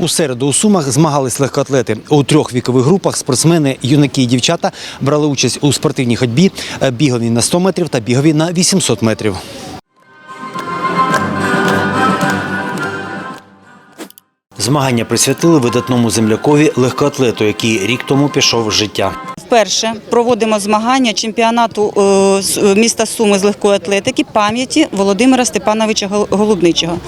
У середу у Сумах змагались легкоатлети. У трьох вікових групах спортсмени, юнаки і дівчата брали участь у спортивній ходьбі, е, бігові на 100 метрів та бігові на 800 метрів. Змагання присвятили видатному землякові легкоатлету, який рік тому пішов з життя. Вперше проводимо змагання чемпіонату е, е, міста Суми з легкої атлетики пам'яті Володимира Степановича Голубничого,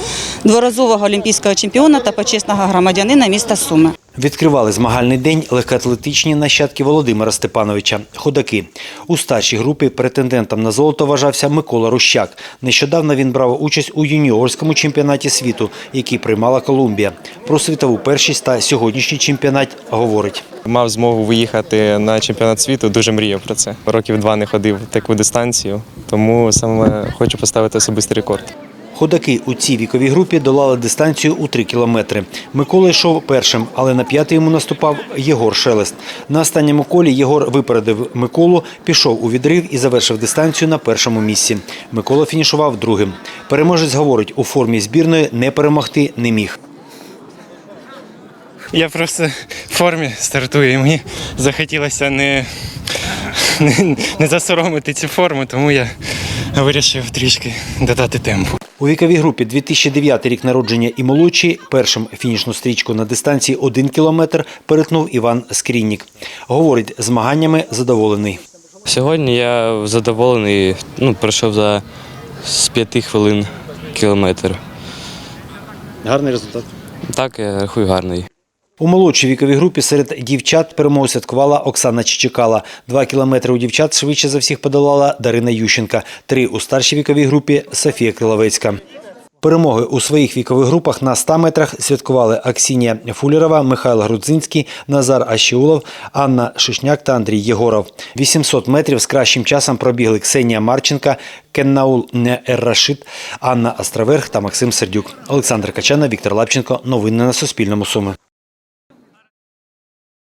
дворазового олімпійського чемпіона та почесного громадянина міста Суми. Відкривали змагальний день легкоатлетичні нащадки Володимира Степановича – ходаки. У старшій групі претендентом на золото вважався Микола Рущак. Нещодавно він брав участь у юніорському чемпіонаті світу, який приймала Колумбія. Про світову першість та сьогоднішній чемпіонат говорить. Мав змогу виїхати на чемпіонат світу, дуже мріяв про це. Років два не ходив таку дистанцію, тому саме хочу поставити особистий рекорд. Ходаки у цій віковій групі долали дистанцію у 3 кілометри. Микола йшов першим, але на п'ятий йому наступав Єгор Шелест. На останньому колі Єгор випередив Миколу, пішов у відрив і завершив дистанцію на першому місці. Микола фінішував другим. Переможець говорить, у формі збірної не перемогти не міг. Я просто в формі стартую, і мені захотілося не, не, не засоромити цю форму, тому я вирішив трішки додати темпу. У віковій групі 2009 рік народження і молодші першим фінішну стрічку на дистанції 1 кілометр перетнув Іван Скріннік. Говорить, змаганнями задоволений. Сьогодні я задоволений, ну, пройшов за з п'яти хвилин кілометр. Гарний результат. Так, я рахую гарний. У молодшій віковій групі серед дівчат перемогу святкувала Оксана Чичикала. Два кілометри у дівчат швидше за всіх подолала Дарина Ющенка. Три у старшій віковій групі Софія Криловецька. Перемоги у своїх вікових групах на 100 метрах святкували Аксінія Фулєрова, Михайло Грудзинський, Назар Ащіулов, Анна Шишняк та Андрій Єгоров. 800 метрів з кращим часом пробігли Ксенія Марченка, Кеннаул Еррашит, Анна Островерх та Максим Сердюк. Олександр Качана, Віктор Лапченко. Новини на Суспільному. Суми.